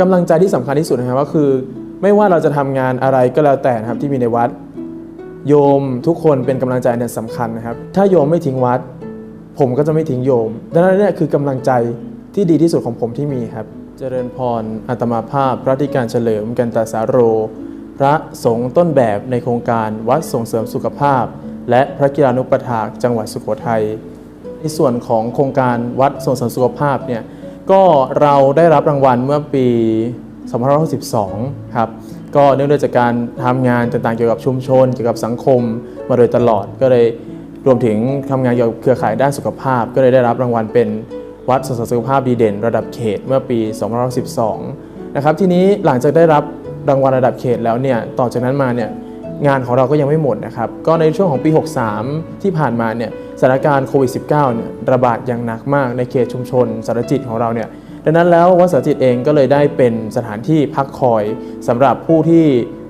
กำลังใจที่สำคัญที่สุดนะครับก็คือ ไม่ว่าเราจะทำงานอะไรก็แล้วแต่นะครับที่มีในวัด โยมทุกคนเป็นกำลังใจเนี่ยสำคัญนะครับ ถ้าโยมไม่ทิ้งวัด ผมก็จะไม่ทิ้งโยมดังนั้นเนี่ยคือกำลังใจที่ดีที่สุดของผมที่มีครับเจริญพรอาตมาภาพ พระธิการเฉลิมกันตาสาโร พระสงฆ์ต้นแบบในโครงการวัดส่งเสริมสุขภาพ และพระกีฬานุปถากจังหวัดสุโขทัยในส่วนของโครงการวัดส่งเสริมสุขภาพเนี่ย ก็เราได้รับรางวัลเมื่อปี2562ครับก็เนื่องด้วยจากการทำงานต่างๆเกี่ยวกับชุมชน เกี่ยวกับสังคมมาโดยตลอด ก็เลยรวมถึงทำงานเกี่ยวกับเครือข่ายด้านสุขภาพ ก็เลยได้รับรางวัลเป็นวัดส่งเสริมสุขภาพดีเด่น ระดับเขตเมื่อปี2512นะครับทีนี้หลังจากได้รับรางวัลระดับเขตแล้วเนี่ยต่อจากนั้นมาเนี่ย งานของเราก็ยังไม่หมดนะครับ ก็ในช่วงของปี 63 ที่ผ่านมาเนี่ยสถานการณ์โควิด -19 เนี่ยระบาดอย่างหนักมากในเขตชุมชนสารจิตของเราเนี่ยดังนั้นแล้ววัดสารจิตเองก็เลยได้เป็นสถานที่พักคอยสำหรับผู้ที่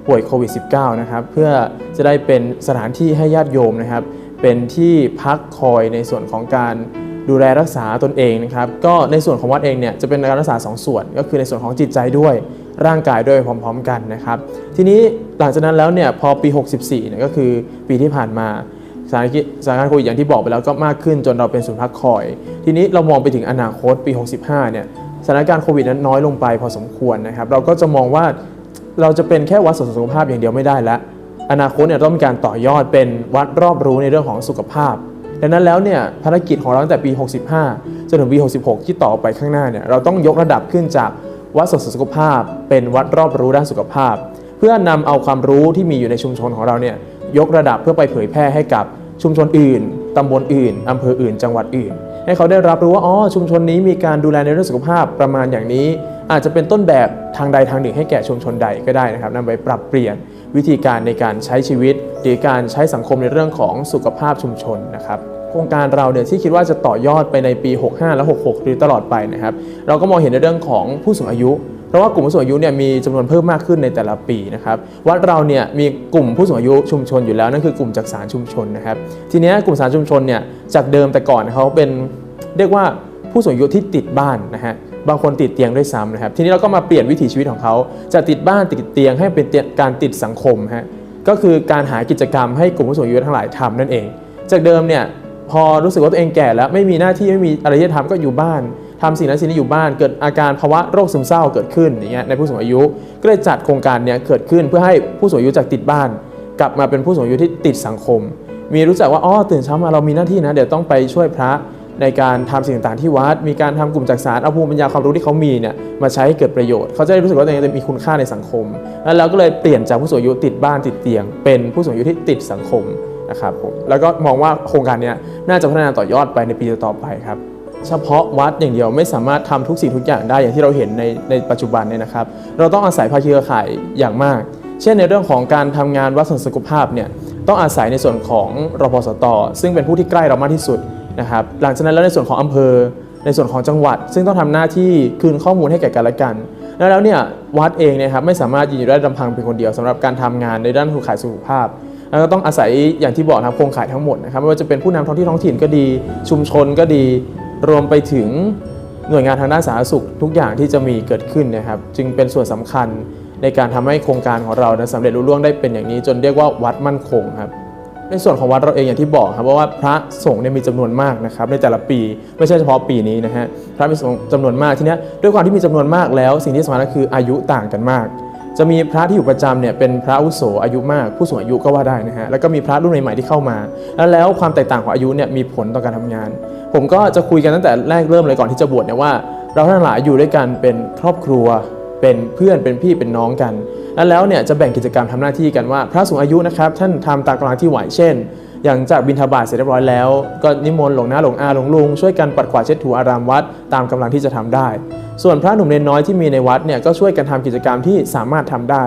ป่วยโควิด -19 นะครับเพื่อจะได้เป็นสถานที่ให้ญาติโยมนะครับ เป็นที่พักคอยในส่วนของการ ดูแลรักษาตนเองนะครับก็ในส่วนของวัดเองเนี่ยจะเป็นการรักษาสองส่วน ก็คือในส่วนของจิตใจด้วยร่างกายด้วยพร้อม ๆ กันนะครับทีนี้หลังจากนั้นแล้วเนี่ยพอปี 64เนี่ยก็คือปีที่ผ่านมาสถานการณ์สถานการณ์โควิดอย่างที่บอกไปแล้วก็มากขึ้นจนเราเป็นศูนย์พักคอย ทีนี้เรามองไปถึงอนาคตปี 65เนี่ยสถานการณ์โควิดนั้นน้อยลงไปพอสมควรนะครับเราก็จะมองว่าเราจะเป็นแค่วัดส่งสุขภาพอย่างเดียวไม่ได้แล้วอนาคตเนี่ยต้องมีการต่อยอดเป็นวัดรอบรู้ในเรื่องของสุขภาพ ดังนั้นแล้วเนี่ยภารกิจของเราตั้งแต่ปี 65 จนถึงปี 66 ที่ต่อไปข้างหน้าเนี่ยเราต้องยกระดับขึ้นจากวัดส่งเสริมสุขภาพ เป็นวัดรอบรู้ด้านสุขภาพ เพื่อนำเอาความรู้ที่มีอยู่ในชุมชนของเราเนี่ยยกระดับเพื่อไปเผยแพร่ให้กับชุมชนอื่น ตำบลอื่น อำเภออื่น จังหวัดอื่น ให้เขาได้รับรู้ว่า อ๋อ ชุมชนนี้มีการดูแลในเรื่องสุขภาพประมาณอย่างนี้ อาจจะเป็นต้นแบบทางใดทางหนึ่งให้แก่ชุมชนใดก็ได้นะครับนำไปปรับเปลี่ยนวิธีการในการใช้ชีวิต หรือการใช้สังคมในเรื่องของสุขภาพชุมชนนะครับ โครงการเราเนี่ยที่คิดว่าจะต่อยอดไปในปี 65 และ 66 หรือตลอดไปนะครับ เราก็มองเห็นในเรื่องของผู้สูงอายุ เพราะว่ากลุ่มผู้สูงอายุเนี่ยมีจำนวนเพิ่มมากขึ้นในแต่ละปีนะครับวัดเราเนี่ยมีกลุ่มผู้สูงอายุชุมชนอยู่แล้วนั่นคือกลุ่มจักสารชุมชนนะครับ ทีนี้กลุ่มสารชุมชนเนี่ยจากเดิมแต่ก่อนเขาเป็นเรียกว่าผู้สูงอายุที่ติดบ้านนะฮะบางคนติดเตียงด้วยซ้ำนะครับ ทีนี้เราก็มาเปลี่ยนวิถีชีวิตของเขาจากติดบ้านติดเตียงให้เป็นการติดสังคมฮะก็คือการหากิจกรรมให้กลุ่มผู้สูงอายุทั้งหลายทำนั่นเอง จากเดิมเนี่ย พอรู้สึกว่าตัวเองแก่แล้วไม่มีหน้าที่ไม่มีอะไรที่จะทำก็อยู่บ้านทำสิ่งนั้นสิ่งนี้อยู่บ้านเกิดอาการภาวะโรคซึมเศร้าเกิดขึ้นอย่างเงี้ยในผู้สูงอายุก็เลยจัดโครงการเนี้ยเกิดขึ้นเพื่อให้ผู้สูงอายุจากติดบ้าน กลับมาเป็นผู้สูงอายุที่ติดสังคม มีรู้จักว่าอ๋อตื่นเช้ามาเรามีหน้าที่นะ เดี๋ยวต้องไปช่วยพระในการทำสิ่งต่างๆที่วัด มีการทำกลุ่มจักสารเอาภูมิปัญญาความรู้ที่เขามีเนี่ยมาใช้ให้เกิดประโยชน์ เขาจะได้รู้สึกว่าตัวเองมีคุณค่าในสังคม แล้วเราก็เลยเปลี่ยนจากผู้สูงอายุติดบ้านติดเตียง เป็นผู้สูงอายุที่ติดสังคม นะครับผมแล้วก็มองว่าโครงการนี้น่าจะพัฒนาต่อยอดไปในปีต่อไปครับเฉพาะวัดอย่างเดียวไม่สามารถทำทุกสิ่งทุกอย่างได้อย่างที่เราเห็นในในปัจจุบันเนี่ยนะครับ เราต้องอาศัยภาคีเครือข่ายอย่างมาก เช่นในเรื่องของการทำงานวัดส่งสุขภาพเนี่ยต้องอาศัยในส่วนของรพสต ซึ่งเป็นผู้ที่ใกล้เรามากที่สุดนะครับหลังจากนั้นแล้วในส่วนของอำเภอ ในส่วนของจังหวัด ซึ่งต้องทำหน้าที่คืนข้อมูลให้แก่กันและกัน แล้วแล้วเนี่ยวัดเองเนะครับไม่สามารถยืนอยู่ได้ลำพังเพียงคนเดียวสำหรับการทำงานในด้านผู้ขายสุขภาพ แล้วก็ต้องอาศัยอย่างที่บอกนะครับโครงข่ายทั้งหมดนะครับไม่ว่าจะเป็นผู้นำท้องที่ท้องถิ่นก็ดี ชุมชนก็ดีรวมไปถึงหน่วยงานทางด้านสาธารณสุขทุกอย่างที่จะมีเกิดขึ้นนะครับ จึงเป็นส่วนสำคัญในการทำให้โครงการของเรานะสำเร็จรุ่ล่วงได้เป็นอย่างนี้ จนเรียกว่าวัดมั่นคงครับในส่วนของวัดเราเองอย่างที่บอกครับเพราะว่าพระสงฆ์เนี่ยมีจำนวนมากนะครับในแต่ละปีไม่ใช่เฉพาะปีนี้นะฮะพระมีจำนวนมากทีนี้ด้วยความที่มีจำนวนมากแล้ว สิ่งที่สำคัญก็คืออายุต่างกันมาก จะมีพระที่อยู่ประจำเนี่ยเป็นพระอุโสอายุมาก ผู้สูงอายุก็ว่าได้นะฮะแล้วก็มีพระรุ่นใหม่ๆที่เข้ามา แล้วแล้วความแตกต่างของอายุเนี่ยมีผลต่อการทำงาน ผมก็จะคุยกันตั้งแต่แรกเริ่มเลยก่อนที่จะบวชเนี่ยว่า เราทั้งหลายอยู่ด้วยกันเป็นครอบครัว เป็นเพื่อนเป็นพี่เป็นน้องกัน แล้วแล้วเนี่ยจะแบ่งกิจกรรมทำหน้าที่กันว่า พระสูงอายุนะครับท่านทำตากลางที่ไหวเช่น อย่างจากบินทบาทเสร็จเรียบร้อยแล้ว ก็นิมนต์หลวงหน้าหลวงอาหลวงลุง ช่วยกันปัดกวาดเช็ดถูอารามวัดตามกำลังที่จะทำได้ ส่วนพระหนุ่มเนนน้อยที่มีในวัดเนี่ยก็ช่วยกันทำกิจกรรมที่สามารถทำได้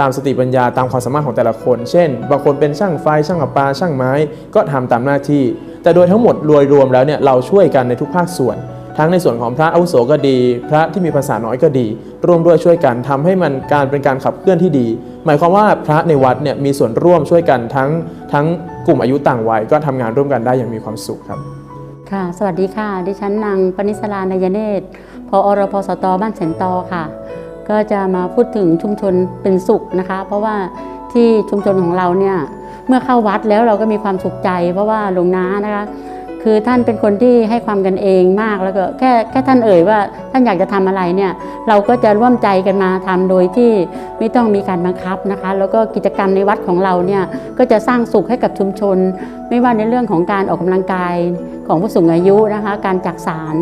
ตามสติปัญญาตามความสามารถของแต่ละคน เช่น บางคนเป็นช่างไฟช่างประปาช่างไม้ ก็ทำตามหน้าที่ แต่โดยทั้งหมดรวมรวมแล้วเนี่ยเราช่วยกันในทุกภาคส่วน ทั้งในส่วนของพระอาวุโสก็ดี พระที่มีภาษาน้อยก็ดี ร่วมด้วยช่วยกันทำให้มันการเป็นการขับเคลื่อนที่ดี หมายความว่าพระในวัดเนี่ยมีส่วนร่วมช่วยกันทั้งทั้งกลุ่มอายุต่างวัยก็ทำงานร่วมกันได้อย่างมีความสุขครับ ค่ะ สวัสดีค่ะ ดิฉันนางปณิสรานายเนตรพออรพสตบ้านแสนตอค่ะ ก็จะมาพูดถึงชุมชนเป็นสุขนะคะ เพราะว่าที่ชุมชนของเราเนี่ยเมื่อเข้าวัดแล้วเราก็มีความสุขใจ เพราะว่าหลวงน้านะคะ คือท่านเป็นคนที่ให้ความกันเองมากแล้วก็แค่แค่ท่านเอ่ยว่าท่านอยากจะทำอะไรเนี่ยเราก็จะร่วมใจกันมาทำโดยที่ไม่ต้องมีการบังคับนะคะ แล้วก็กิจกรรมในวัดของเราเนี่ยก็จะสร้างสุขให้กับชุมชน ไม่ว่าในเรื่องของการออกกำลังกายของผู้สูงอายุนะคะ การจักสาร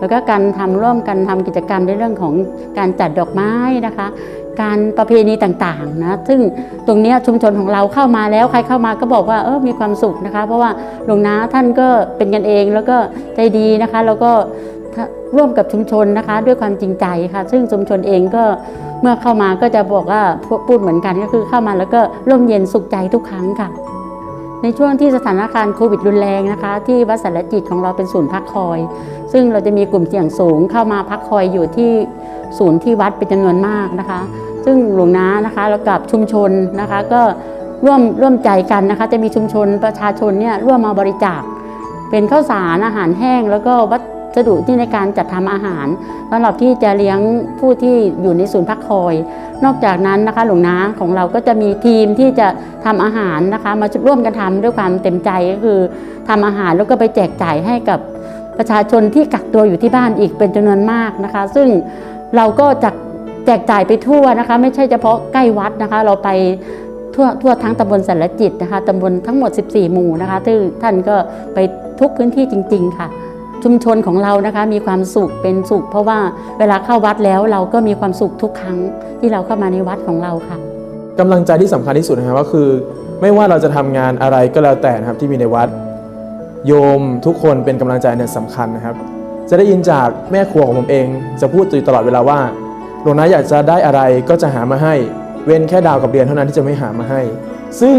แล้วก็การทำร่วมกันทำกิจกรรมในเรื่องของการจัดดอกไม้นะคะ การประเพณีต่างๆนะซึ่งตรงนี้ชุมชนของเราเข้ามาแล้วใครเข้ามาก็บอกว่าเออมีความสุขนะคะ เพราะว่าหลวงน้าท่านก็เป็นกันเองแล้วก็ใจดีนะคะ แล้วก็ร่วมกับชุมชนนะคะ ด้วยความจริงใจค่ะ ซึ่งชุมชนเองก็เมื่อเข้ามาก็จะบอกว่าพูดเหมือนกันก็คือเข้ามาแล้วก็ร่มเย็นสุขใจทุกครั้งค่ะในช่วงที่สถานการณ์โควิดรุนแรงนะคะ ที่วัดสารจิตของเราเป็นศูนย์พักคอย ซึ่งเราจะมีกลุ่มเสี่ยงสูงเข้ามาพักคอยอยู่ที่ศูนย์ที่วัดเป็นจำนวนมากนะคะ ซึ่งหลวงน้านะคะแล้วกับชุมชนนะคะก็ร่วมร่วมใจกันนะคะ จะมีชุมชนประชาชนเนี่ยร่วมมาบริจาค เป็นข้าวสารอาหารแห้ง แล้วก็วัสดุที่ในการจัดทำอาหารสำหรับที่จะเลี้ยงผู้ที่อยู่ในศูนย์พักคอย นอกจากนั้นนะคะหลวงน้าของเราก็จะมีทีมที่จะทำอาหารนะคะ มาร่วมกันทำด้วยความเต็มใจก็คือทำอาหารแล้วก็ไปแจกจ่ายให้กับประชาชนที่กักตัวอยู่ที่บ้านอีกเป็นจำนวนมากนะคะ ซึ่งเราก็จะ แจกจ่ายไปทั่วนะคะ ไม่ใช่เฉพาะใกล้วัดนะคะ เราไปทั่วทั่วทั้งตำบลสารจิตนะคะตำบลทั้งหมด 14 หมู่นะคะที่ท่านก็ไปทุกพื้นที่จริง ๆ ค่ะ ชุมชนของเรานะคะมีความสุขเป็นสุข เพราะว่าเวลาเข้าวัดแล้วเราก็มีความสุขทุกครั้งที่เราเข้ามาในวัดของเราค่ะกำลังใจที่สำคัญที่สุดนะครับก็คือ ไม่ว่าเราจะทำงานอะไรก็แล้วแต่นะครับที่มีในวัด โยมทุกคนเป็นกำลังใจเนี่ยสำคัญนะครับ จะได้ยินจากแม่ครัวของผมเอง จะพูดอยู่ตลอดเวลาว่า วงนาอยากจะได้อะไรก็จะหามาให้ เว้นแค่ดาวกับเรียนเท่านั้นที่จะไม่หามาให้ ซึ่ง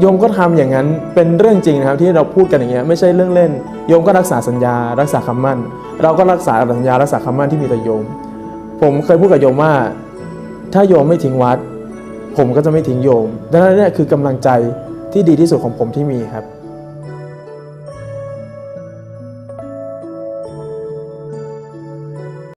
โยมก็ทำอย่างนั้นเป็นเรื่องจริงนะครับที่เราพูดกันอย่างเงี้ยไม่ใช่เรื่องเล่น โยมก็รักษาสัญญา รักษาคำมั่น เราก็รักษาสัญญารักษาคำมั่นที่มีต่อโยม ผมเคยพูดกับโยมว่า ถ้าโยมไม่ทิ้งวัด ผมก็จะไม่ทิ้งโยมดังนั้นเนี่ยคือกำลังใจที่ดีที่สุดของผมที่มีครับ